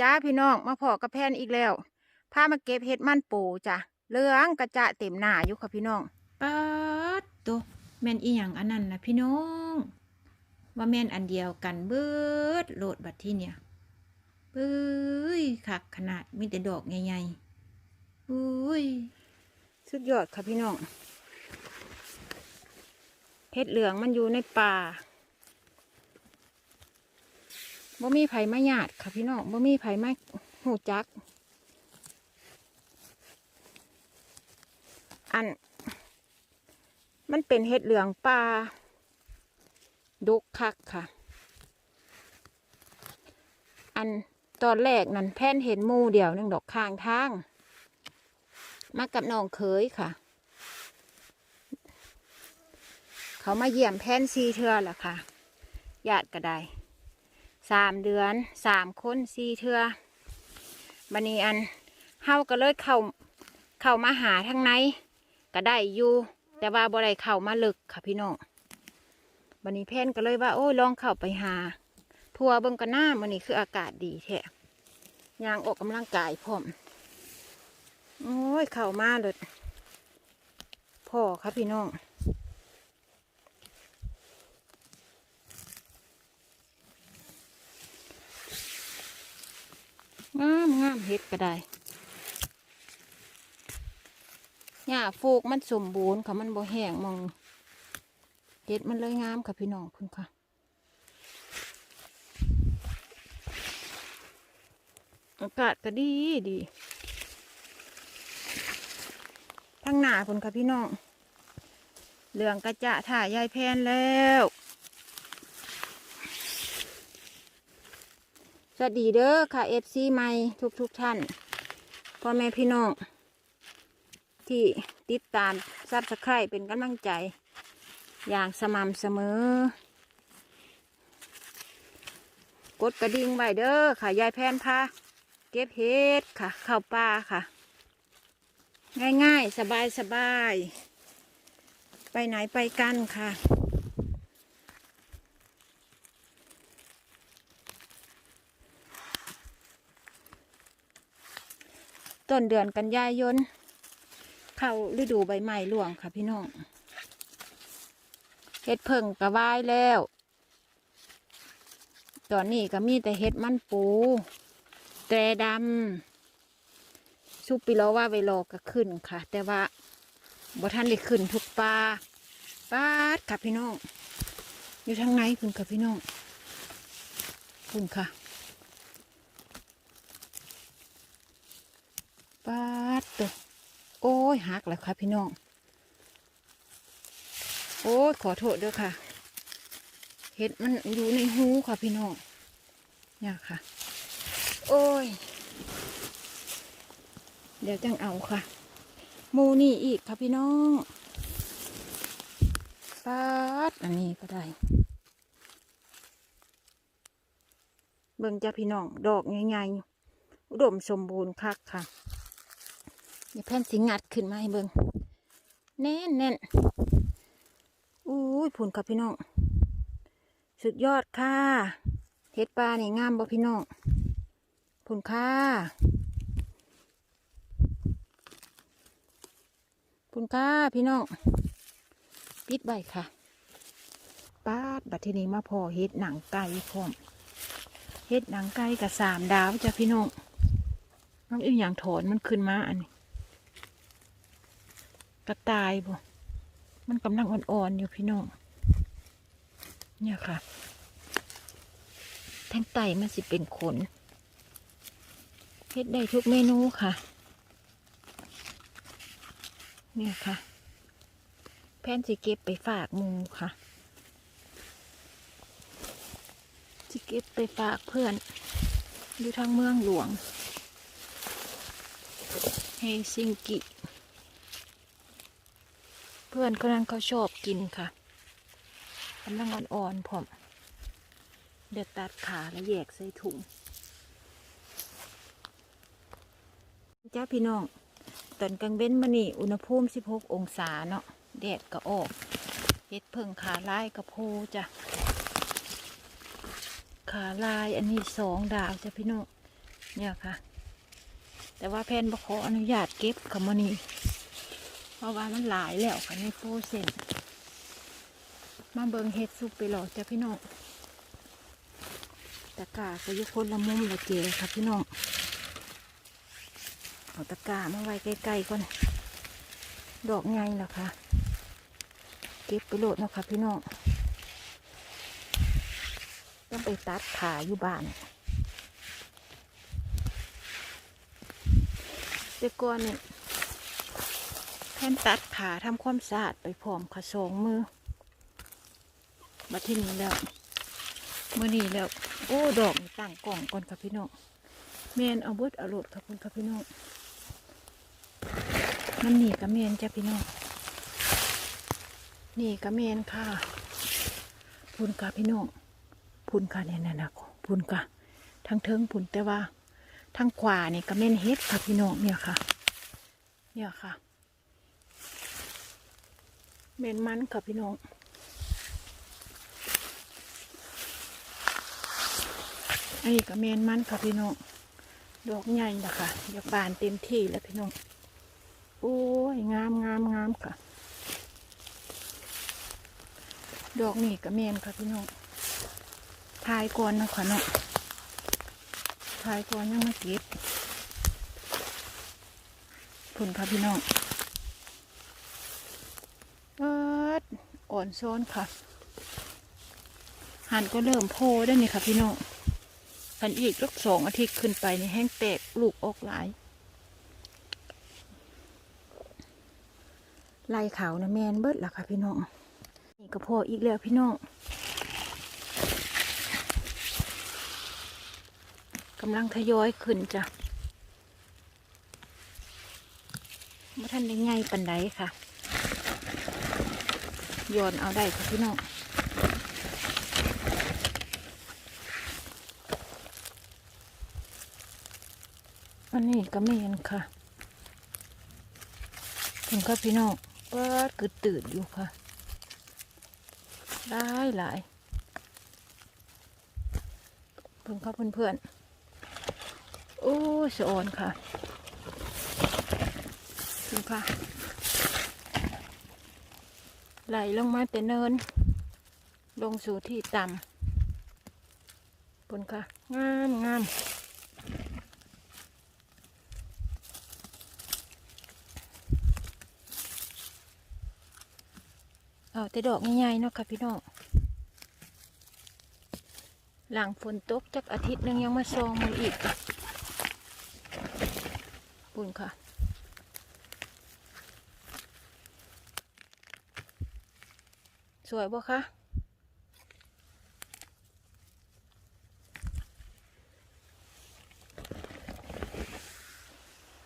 จ้าพี่น้องมาพอกับแพนอีกแล้วพามาเก็บเห็ดมันปูจ้ะเหลืองกระจะเต็มหน้าอยู่ค่ะพี่น้องปัดตัวแม่นอีหยังอันนั้นนะพี่น้อง ว่าแม่นอันเดียวกันเบิดโหลดบัดที่เนี่ยเบ้ยคักขนาดมีแต่ดอกใหญ่ๆอุ้ยสุดยอดค่ะพี่น้องเห็ดเหลืองมันอยู่ในป่า บ่มีไผ่มาหยาดค่ะพี่น้องบ่มีไผ่มาหูจัก อัน มันเป็นเห็ดเหลืองปลาดุกคักค่ะ อันตอนแรกนั่นแพนเห็นมูเดียวหนึงดอกข้างทาง มากับน้องเคยค่ะ เขามาเยี่ยมแพนซีเทือแหละค่ะญาติก็ได้ สามเดือนสามคนสี่เทือบันนี้อันเฮาก็เลยเข้าเข้ามาหาทางในก็ได้อยู่แต่ว่าบ่ได้เข้ามาลึกค่ะพี่น้องบันนี้แพนก็เลยว่า โอ้ยลองเข้าไปหา ทัวเบิ่งกันหน้ามันนี้คืออากาศดีแท้ยางออกกำลังกายพร้อมโอ้ยเข้ามาเลยพ่อครับพี่น้องามงาม เห็ดก็ได้หญ้าฟูกมันสมบูรณ์ค่ะมันบ่แห้งมองเห็ดมันเลยงามค่ะพี่น้องคุณค่ะอากาศก็ดีดีทั้งหนาคุณค่ะพี่น้องเหลืองกระจะถ่ายยายแพนแล้ว วัสดีเด้อค่ะเอฟซีใหม่ทุกทุกท่านพ่อแม่พี่น้อง ที่ติดตามซับสไครป์เป็นกำลังใจ อย่างสม่ำเสมอ กดกระดิ่งไว้เด้อค่ะยายแพนพาเก็บเห็ดค่ะข้าวป่าค่ะ ง่ายๆ สบายๆ ไปไหนไปกันค่ะ ต้นเดือนกันยายน เข้าฤดูใบไม้ร่วงค่ะพี่น้องเห็ดเพิ่งกระวายแล้ว ตอนนี้ก็มีแต่เห็ดมันปู แตรดำชุบปิโลว่าไวโลก็ขึ้นค่ะ แต่ว่าบ่ท่านได้ขึ้นทุกปลาปาดค่ะพี่น้อง อยู่ทางไหนคุณค่ะพี่น้องคุณค่ะ ปาดตัว โอ้ยหักแล้วค่ะพี่น้อง โอ้ยขอโทษด้วยค่ะ เห็ดมันอยู่ในหูค่ะพี่น้องเนี่ยค่ะ โอ้ย เดี๋ยวจังเอาค่ะมูนี่อีกค่ะพี่น้องปาดอันนี้ก็ได้ เบิ่งจ้าพี่น้อง ดอกใหญ่ๆอุดมสมบูรณ์คักค่ะ อย่าแผ่นสิงัดขึ้นมาให้เบิงแน่นแน่นอุ้ยผุนครับพี่น้อง สุดยอดค่ะเห็ดปลานี่งามบ่พี่น้องผุนค่ะผุนค่ะพี่น้องปิดใบค่ะป้าดบัดทีนี้มาพอเห็ดหนังไก่พร้อมเห็ดหนังไก่กับสามดาวจ้ะพี่น้องน้องอีกอย่างถอนมันขึ้นมาอันนี้ กระต่ายบ่มันกำลังอ่อนๆอยู่พี่น้อง เนี่ยค่ะแทงไตมันสิเป็นขนเฮ็ดได้ทุกเมนูค่ะ เนี่ยค่ะ แพนสิเก็บไปฝากมูค่ะสิเก็บไปฝากเพื่อน อยู่ทางเมืองหลวงเฮซิงกิ พื่อนคนนั้นเขาชอบกินค่ะกำลังอ่อนๆผมเดี๋ยวตัดขาแล้วแยกใส่ถุงจ้าพี่น้องตอนกลางเว้นมานี่อุณหภูมิ 16 องศาเนาะแดดก็ออกเฮ็ดเพิ่งขาลายกระโพจ้ะขาลายอันนี้สองดาวจ้ะพี่น้องเนี่ยค่ะ แต่ว่าแพนบขออนุญาตเก็บคำว่านี้เพ ราะว่ามันหลายแล้วค่ะในโฟเซนมาเบิงเฮ็ดซุปไปหลอกจ้ะพี่น้องตะก้าก็ยุคนละมุมละเจค่ะพี่น้องเอาตะก้ามาไว้ใกล้ๆก่อนดอกไงล่ะค่ะเก็บไปโหลดนะคะพี่น้องต้องไปตัดขาอยู่บ้านแต่ก่อนเนี่ย ทนตัดขาทำความสะอาดไปพร้อมขาสองมือมาที่นี่แล้วมือนี้แล้ว โอ้ดอกนี่ตั้งกล่องก่อนค่ะพี่น้องเมนเอาเบิดเอาโหลดค่ะคุณค่ะพี่น้องมันหนีกับเมนจ้ะพี่น้องหนีกับเมนค่ะพุนค่ะพี่น้องพุนค่ะเนี่ยนะนะพุนค่ะทั้งเทิงพุนแต่ว่าทางขวานี่ก็เมนเฮ็ดค่ะพี่น้องเนี่ยค่ะ เนี่ยค่ะ เมนมันค่ะพี่น้องอันนี้ก็เมนมันค่ะพี่น้อง ดอกใหญ่นะคะอยากบานเต็มที่แล้วพี่น้อง โอ้ยงามงามงามค่ะ ดอกนี่ก็เมนค่ะพี่น้องทายก่อนนะคะเนาะทายก่อนยังมาเก็บผลค่ะพี่น้องเอิด อนซ้อนค่ะ หันก็เริ่มโพได้นี่ค่ะพี่น้องหันอีกสักสองอาทิตย์ขึ้นไปในแห้งแตกลูกออกหลายลายขาวนะแมนเบิดล่ะค่ะพี่น้อง นี่ก็พออีกแล้วพี่น้องกำลังทยอยขึ้นจ้ะเมื่อท่านได้ไงปันไดค่ะ โยนเอาได้ค่ะพี่น้องอันนี้ก็ไม่เห็นค่ะถึงครับพี่น้องเปิดกึดตื่นอยู่ค่ะได้หลายเพิ่งครับเพื่อนๆโอ้สะออนค่ะดูค่ะ ไหลลงมาแต่เนิน ลงสู่ที่ต่ำบนค่ะ งามงามเอาแต่ดอกใหญ่ๆเนาะค่ะพี่น้องหลังฝนตกจักอาทิตย์หนึงยังมาซองมันอีกปุ่นค่ะ สวยบ่คะ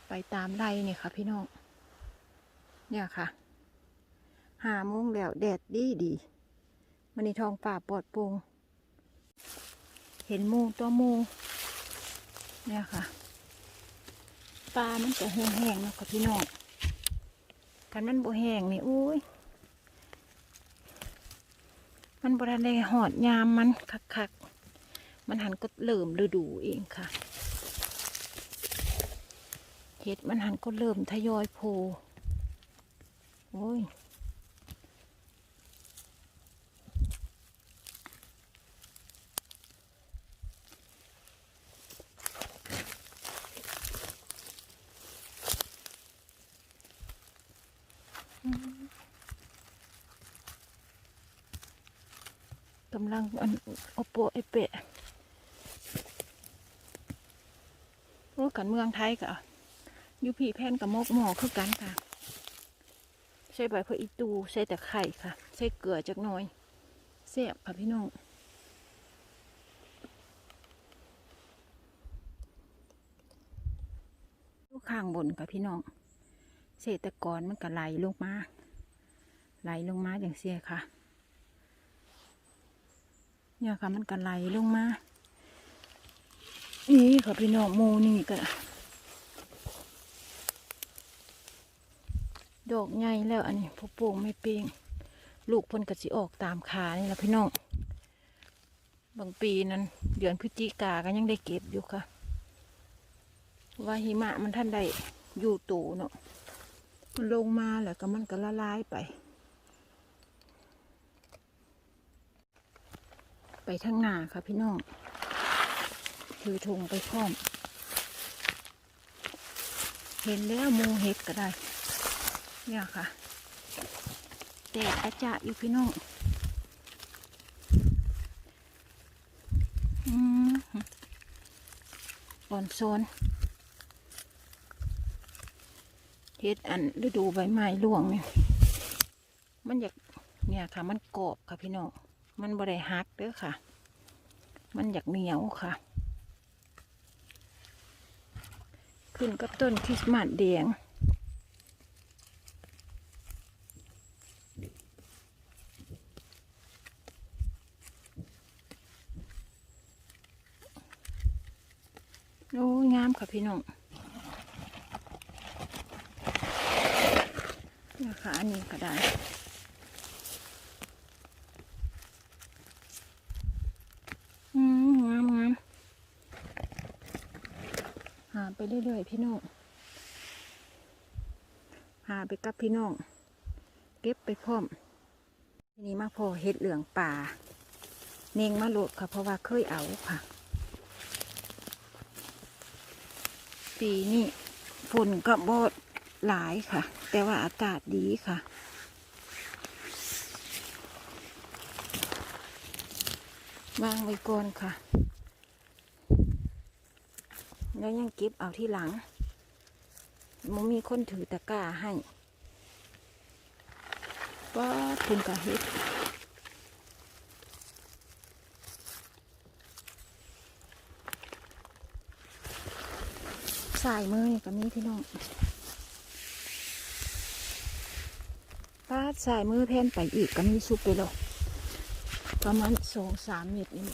ไปตามไล่นี่ค่ะพี่น้อง เนี่ยค่ะ หาโมงแล้วแดดดีดีมันนี่ทองป่าปลอดโปร่งเห็นมูตัวมู เนี่ยค่ะ ปลามันจะแห้งๆนาะค่ะพี่น้องกันมันบ่แห้งนี่อุ้ย มันบริเวณหอดยามมันคักๆ มันหันก็เริ่มฤดูเองค่ะ เห็ดมันหันก็เริ่มทยอยโผล่โอ้ยำลังอันโอโปไอเปะรู้กันเมืองไทยกะยูพีแพนกับมกหมอคือกันค่ะใส่ใบพะอีตูใส่แต่ไข่ค่ะใส่เกลือจักหน่อยเสียบค่ะพี่น้องลูกข้างบนค่ะพี่น้องเศษตะกอนมันก็ไหลลงมาไหลลงมาอย่างเสียค่ะ เนี่ยค่ะมันก็ไหลลงมา นี่ค่ะพี่น้องโมนี่ก็ดอกใหญ่แล้วอันนี้พอโป่งไม่เปียงลูกพ่นก็สิออกตามขานี่แหละพี่น้องบางปีนั้น เดือนพฤศจิกาก็ยังได้เก็บอยู่ค่ะ ว่าหิมะมันท่านได้อยู่ตูเนาะมันลงมาแล้วก็มันก็ละลายไป ไปทางหน้าค่ะพี่น้องถือธงไปพร้อม เห็นแล้วมูเห็ดก็ได้ เนี่ยค่ะแดดอาจะอยู่พี่น้องอืมบอนโซนเฮ็ดอันฤดูใบไม้ร่วงเนี่ย มันอยากเนี่ยค่ะ มันกรอบค่ะพี่น้อง มันบ่ได้ฮักเด้อค่ะ มันอยากเหนียวค่ะ ขึ้นกับต้นคริสต์มาสแดงโอ้งามค่ะพี่น้องนี่ยค่ะอันนี้ก็ได้ อืมงามงามหา ไปเรื่อยๆพี่น้องหาไปกับพี่น้อง เก็บไปพร้อมทีนี้มาพอเห็ดเหลืองป่า เนงมาโหลดค่ะ เพราะว่าเคยเอาค่ะ ปีนี้ฝนก็บดหลายค่ะ แต่ว่าอากาศดีค่ะวางไว้ก่อนค่ะ แล้วยังเก็บเอาที่หลังมันมีคนถือตะกร้าให้ป้าคุณกะเฮ็ดสายมือนี่ก็มีพี่น้องปาดสายมือแพนไปอีกก็มีซุปไปหรอกประมาณสองสามเมตรนี่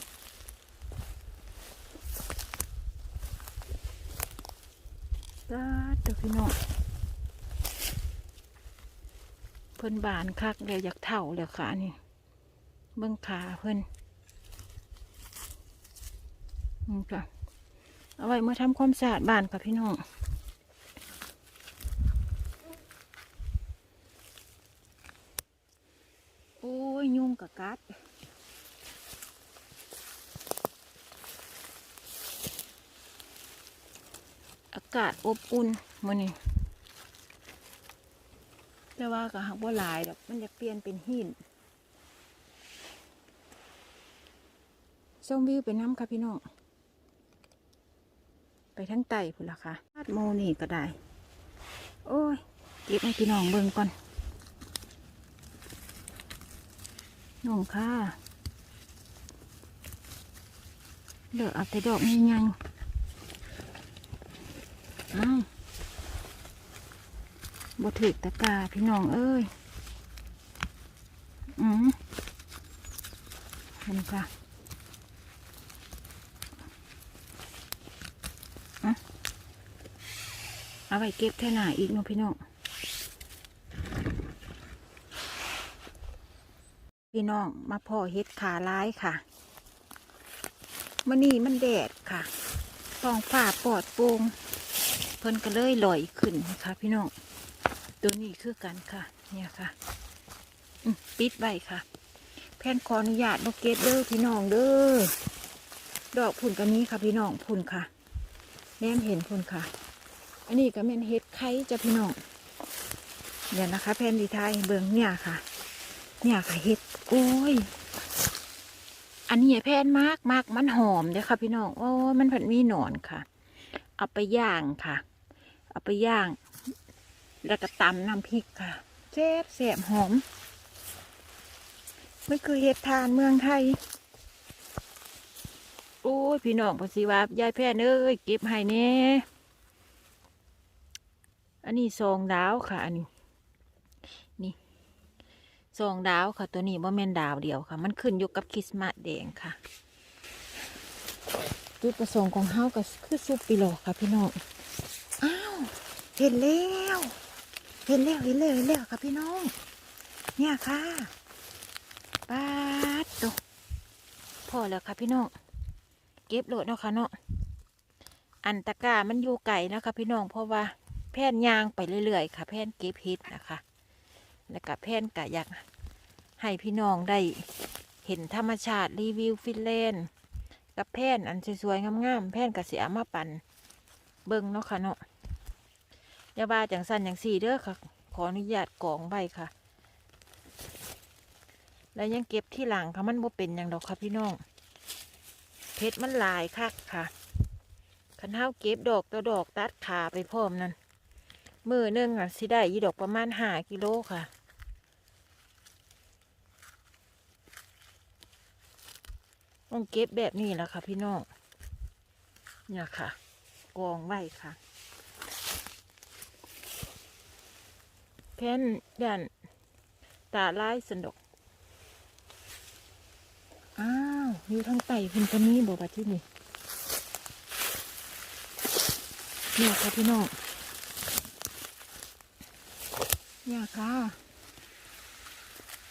ปาด เด้อพี่น้องเพิ่นบานคักเลยอยากเท่าเลยค่ะนี่เบิ้งขาเพิ่นนี่ค่ะเอาไว้เมื่อทำความสะอาดบ้านค่ะพี่น้องโอ้ย ยุ่งกับกัดากาศอบอุ่นมื้อนี้แต่ว่าก็หักว่าหลายดอกมันจะเปลี่ยนเป็นหินส้มวิวไปน้ำค่ะพี่น้อง ไปทั้งไตพุ่นละค่ะพาดโมนี่ก็ได้ โอ้ย เก็บให้พี่น้องเบิ่งก่อน น้องค่ะเลือกเอาแต่ดอกใหญ่ๆอ้าว บถึกตะกาพี่น้องเอ้ย อืมเห็นค่ะเอาไปเก็บแท่หนาอีกเนาะพี่น้อง พี่น้องมาพ่อเฮ็ดขาร้ายค่ะมันนี่มันแดดค่ะต้องฝ่าปอดโปร่งเพิ่นก็เลยลอยขึ้นนะคะพี่น้อง ตัวนี้คือกันค่ะ เนี่ยค่ะปิดไว้ค่ะแพนขออนุญาตบกเกตเด้อพี่น้องเด้อ ดอกผุนกันนี้ค่ะพี่น้องผุนค่ะ แนมเห็นผุนค่ะ อันนี้ก็เป็นเห็ดไข่จ้ะพี่น้องเดี๋ยวนะคะ แผ่นดีไทยเบิ่งเนี่ยค่ะ เนี่ยค่ะเห็ดโอ้ย อันนี้แผ่นมากมากมันหอมเด้อค่ะ พี่น้อง โอ้มันผัดมีหนอนค่ะ เอาไปย่างค่ะ เอาไปย่าง แล้วก็ตำน้ำพริกค่ะแซ่บแซ่บหอมมันคือเห็ดทานเมืองไทย โอ้ย พี่น้องพอสิว่ายายแพนเอ้ยเก็บให้แน่อันนี้ซองดาวค่ะ อันนี้ นี่ซองดาวค่ะ ตัวนี้ว่าแม่นดาวเดียวค่ะ มันขึ้นอยู่กับคริสต์มาสแดงค่ะ จุดประสงค์ของเฮาก็คือซุปปิโลค่ะ พี่น้อง อ้าว เห็นแล้ว เห็นแล้วเห็นแล้วเห็นแล้วค่ะพี่น้อง เนี่ยค่ะปาดโตพอแล้วค่ะพี่น้อง เก็บโหลดเนาะค่ะเนาะ อันตะกร้ามันอยู่ไก่นะคะพี่น้องเพราะว่าแพนยางไปเรื่อยๆค่ะ แพนเก็บเฮ็ดนะคะ แล้วก็แพนกะอยากให้พี่น้องได้เห็นธรรมชาติรีวิวฟินแลนด์กับแพนอันสวยๆงามๆแพนกะเสียมาปันเบิ่งเนาะค่ะเนาะ อย่าว่าจังสันอย่างสี่เด้อค่ะ ขออนุญาตกองไว้ค่ะ แล้วยังเก็บที่หลังค่ะมันบ่เป็นอย่างดอกค่ะพี่น้องเพชรมันลายคักค่ะคันเท้าเก็บดอกต่อดอกตัดขาไปพร้อมนั่นมือหนึงอะสิได้ยี่ดอกประมาณห้ากิโลค่ะต้องเก็บแบบนี้แหละค่ะพี่น้องเนี่ยค่ะ กองไว้ค่ะ แผ่นด้านตาลายสนดก อ้าว อยู่ทางไต่เพิ่นก็มีบอกว่าที่นี่เนี่ยค่ะพี่น้องเนี่ยค่ะ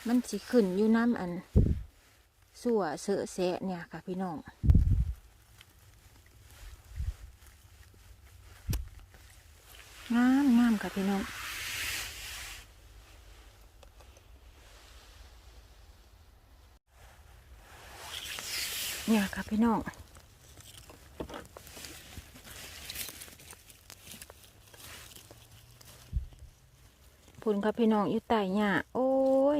มันสิขึ้นอยู่น้ำอันสัวเสอะแสะเนี่ยค่ะพี่น้องงามงามค่ะพี่น้อง เนี่ยค่ะพี่น้องพุ่นค่ะพี่น้องอยู่ใต้หญ้าโอ้ย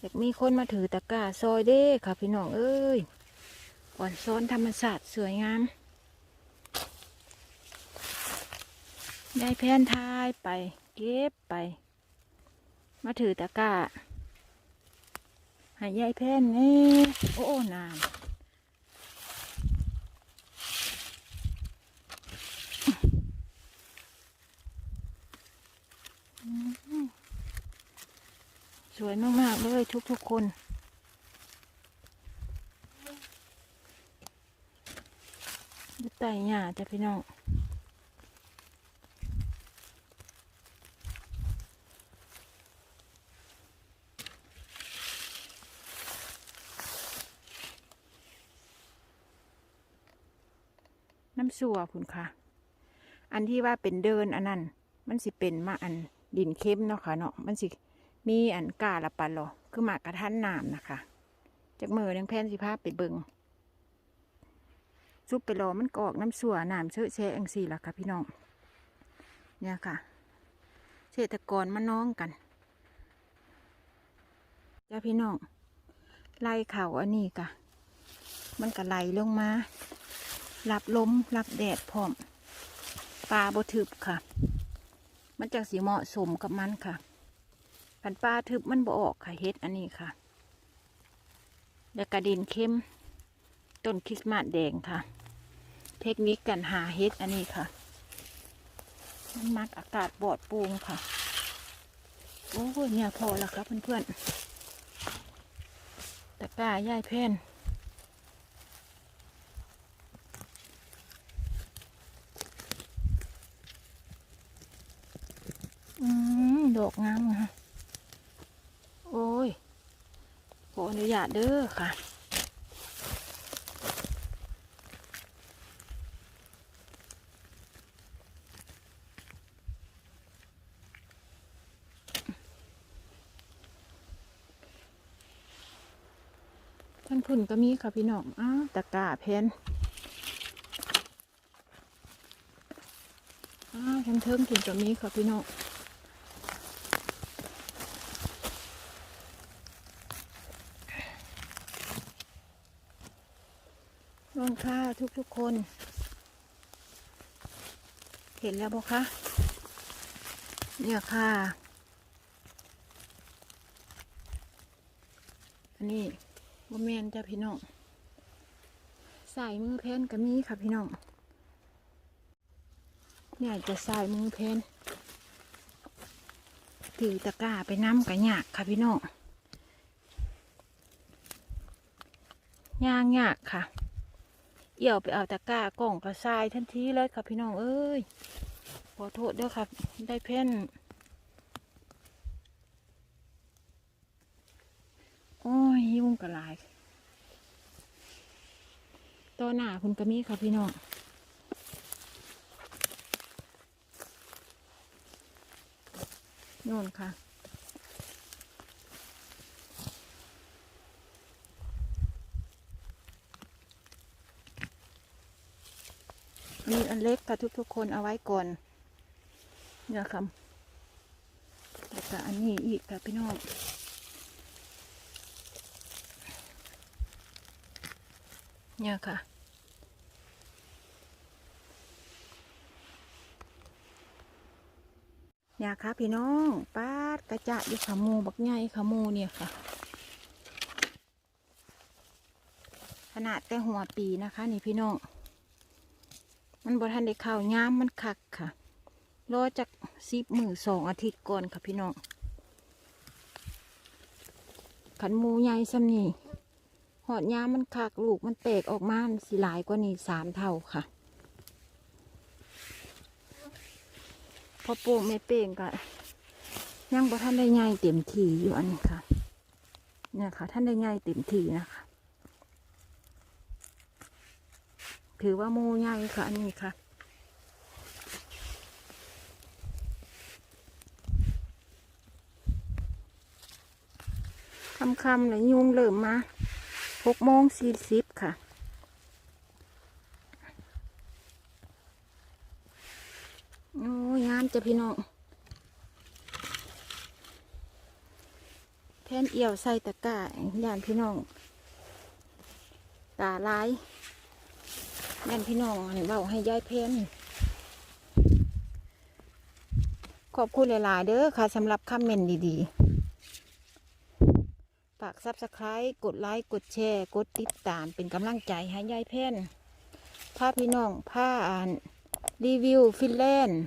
อยากมีคนมาถือตะกร้าซอยเด้ค่ะพี่น้องเอ้ยก่อนซ้อนธรรมศาสตร์สวยงาม ได้แพนทายไป เก็บไป มาถือตะกร้า ห้ยายแพนนี่โอ้โอ้นานอืมสวยมาก ๆ เลยทุก ๆ คนดูไต่หญ้าจ้ะพี่น้อง น้ำสัวคุณค่ะ อันที่ว่าเป็นเดินอันนั้น มันสิเป็นมาอันดินเข้มเนาะค่ะเนาะ มันสิมีอันกาละปันหรอคือหมากกระทันน้ำนะคะ จากมือยังแพนสิภาพไปเบิงซุปไปรอมันกอกน้ำสัวน้ำเชอแช่อังสี่ละค่ะพี่น้อง เนี่ยค่ะเศรษฐกรมาน้องกันจ้าพี่น้องไล่เขาอันนี้กะ มันก็ไหลลงมา รับลมรับแดดพร้อมปลาบทึบค่ะ มันจะสีเหมาะสมกับมันค่ะพันปลาทึบมันบ่ออกค่ะเฮ็ดอันนี้ค่ะแล้วกระดินเข้มต้นคริสต์มาสแดงค่ะ เทคนิคการหาเฮ็ดอันนี้ค่ะมันมักอากาศปลอดปร่งค่ะโอ้ยเนี่ยพอแล้วครับเพื่อนๆตะกร้าย่ายแพ่น อืมด อกงามค่ะโอ้ยขออนุญาตเด้อค่ะท่านพุ่นก็มีค่ะพี่น้องอ้าวตะกาเพนอ้าวทั้งเทิงพุ่นก็มีค่ะพี่น้อง น้อง ค่ะทุกๆคน เห็นแล้วบอคะเนี่ยค่ะ อันนี้บ่แมนจ้ะพี่น้องใส่มือเพนก็มีค่ะพี่น้องเนี่ยจะใส่มือเพนถือตะกร้าไปน้ำกับหยากค่ะพี่น้องย่างหยากค่ะ เอี่ยวไปเอาตะกร้ากล่องกระทรายทันทีเลยค่ะพี่น้องเอ้ยขอโทษด้วยครับได้เพ่นโอ้ยยุ่งกระลายต่อหน้าคุณกระมีค่ะพี่น้องน่นค่ะ มีอันเล็กค่ะทุกๆคนเอาไว้ก่อนเนี่ยค่ะแล้วก็อันนี้อีกค่ะพี่น้องเนี่ยค่ะเนี่ยค่ะพี่น้องปาดกระจะอยู่ขามูบักใหญ่ขามูเนี่ยค่ะ ขนาดแต่หัวปีนะคะ นี่พี่น้อง มันบทันได้เข้าวย้ำมันคักค่ะ รอจากสิบมือสองอาทิตย์ก่อนค่ะพี่น้อง ขันมูใหญ่ซ้ำนี่หอดย้ำมันคักลูกมันแตกออกมาสิหลายกว่านี้สามเท่าค่ะ พอปลูกไม่เป่งก็ยังบ่ท่านได้ใหญ่เต็มทีอยู่อันนี้ค่ะ เนี่ยค่ะ ท่านได้ใหญ่เต็มทีนะคะ ถือว่าโมใหญ่ค่ะ อันนี้ค่ะ คำๆเลยยุงเริ่มมาหกโมงสี่สิบค่ะโอ้ยงามจ้ะพี่น้องแทนเอี่ยวใส่ตะกร้าย่านพี่น้องตาลาย ย่านพี่น้องให้เบาให้ยายเพนขอบคุณหลาย ๆ เด้อค่ะสำหรับคอมเมนต์ดี ๆ ฝากซับสไครต์กดไลค์กดแชร์ กดติดตามเป็นกำลังใจให้ยายเพนพาพี่น้องพาอ่านรีวิวฟินแลนด์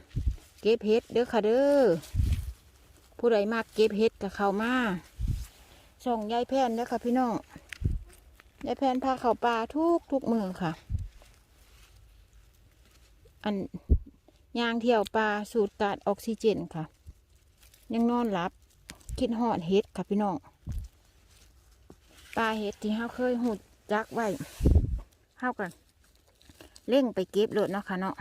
เก็บเห็ดเด้อค่ะเด้อผู้ใดมากเก็บเห็ดกับเขามาส่งยายแพนเด้อค่ะพี่น้องยายแพนพาเขาป่าทุกทุกมือค่ะ อันยางเที่ยวปลาสูดกาดออกซิเจนค่ะ ยังนอนหลับ คิดหอดเห็ดค่ะพี่น้องปลาเห็ดที่เฮาเคยหุดจักไว้เฮากันเร่งไปเก็บโหลดเนาะค่ะเนาะ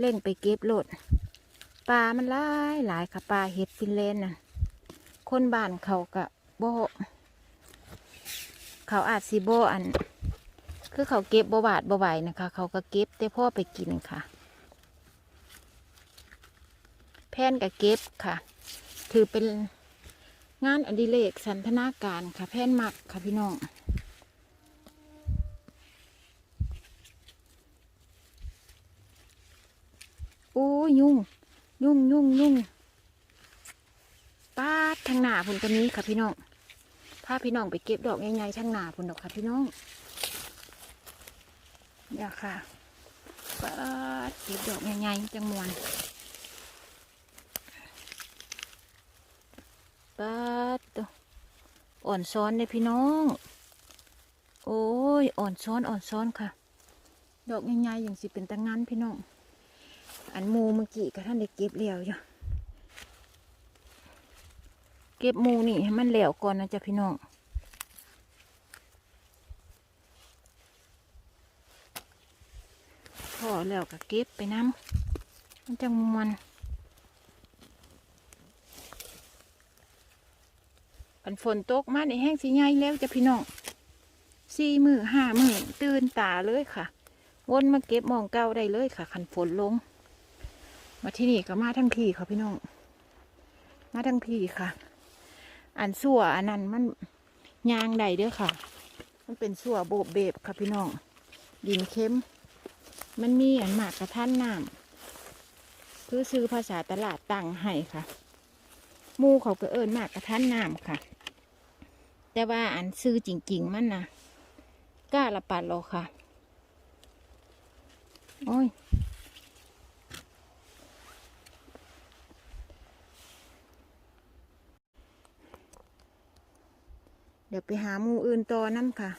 เร่งไปเก็บโหลดปลามันหลายหลายค่ะปลาเห็ดฟินแลนด์น่ะคนบ้านเขากะโบเขาอาจสิโบอัน คือเขาเก็บบ่บาดบ่ไหวนะคะ เขาก็เก็บแต่พ่อไปกินค่ะ แพนกับเก็บค่ะ ถือเป็นงานอดิเรกสันทนาการค่ะ แพนมักค่ะพี่น้องโอ้ยุ่ง ยุ่งยุ่งยุ่งป้าทางหน้าพุ่นตัวนี้ค่ะพี่น้องพาพี่น้องไปเก็บดอกใหญ่ๆทางหน้าพุ่นดอกค่ะพี่น้อง เนี่ยค่ะป้าดเก็บดอกใหญ่ๆจังมวนป้าดตัวอ่อนซ้อนเลยพี่น้อง โอ้ย อ่อนซ้อนอ่อนซ้อนค่ะ ดอกใหญ่ๆอย่างสิเป็นตะงานพี่น้อง อันมูเมื่อกี้ก็ท่านได้เก็บแล้วอยู่เก็บมูนี่ให้มันแล้วก่อนนะจ๊ะพี่น้อง พอแล้วก็เก็บไปน้ำมันจังมวนอันฝนตกมาในแห้งสีใหญ่แล้วจะพี่น้องสี่มือห้ามือตื่นตาเลยค่ะ วนมาเก็บมองเก่าได้เลยค่ะขันฝนลง มาที่นี่ก็มาทั้งพี่ค่ะพี่น้อง มาทั้งพี่ค่ะ อันสั่วอันนั้นมันยางใดเด้อค่ะ มันเป็นสั่วโบบเบบค่ะพี่น้องดินเข้ม มันมีอันหมากกระทันน้ำคือซื้อภาษาตลาดตังให้ค่ะมูเขาก็เอิญหมากกระทันน้ำค่ะ แต่ว่าอันซื้อจริง ๆ มันนะกล้าละปัดหรอค่ะ โอ้ยเดี๋ยวไปหามูอื่นต่อน้ำค่ะ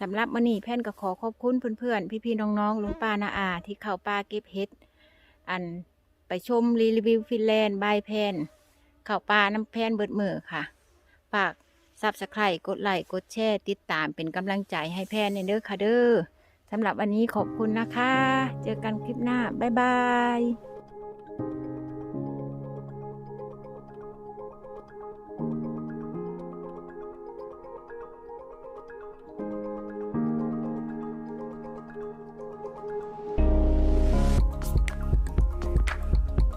สำหรับวันนี้แพนก็ขอขอบคุณเพื่อนๆ พี่ๆ น้องๆลุงป้านาอา ที่เข้าป่าเก็บเห็ด อันไปชมรีวิวฟินแลนด์บายแพนเข้าป่าน้ำแพนเบิดมือค่ะฝากซับสไครต์กดไลค์กดแชร์ติดตามเป็นกำลังใจให้แพนในเด้อค่ะเด้อสำหรับวันนี้ขอบคุณนะคะ เจอกันคลิปหน้า บ๊ายบาย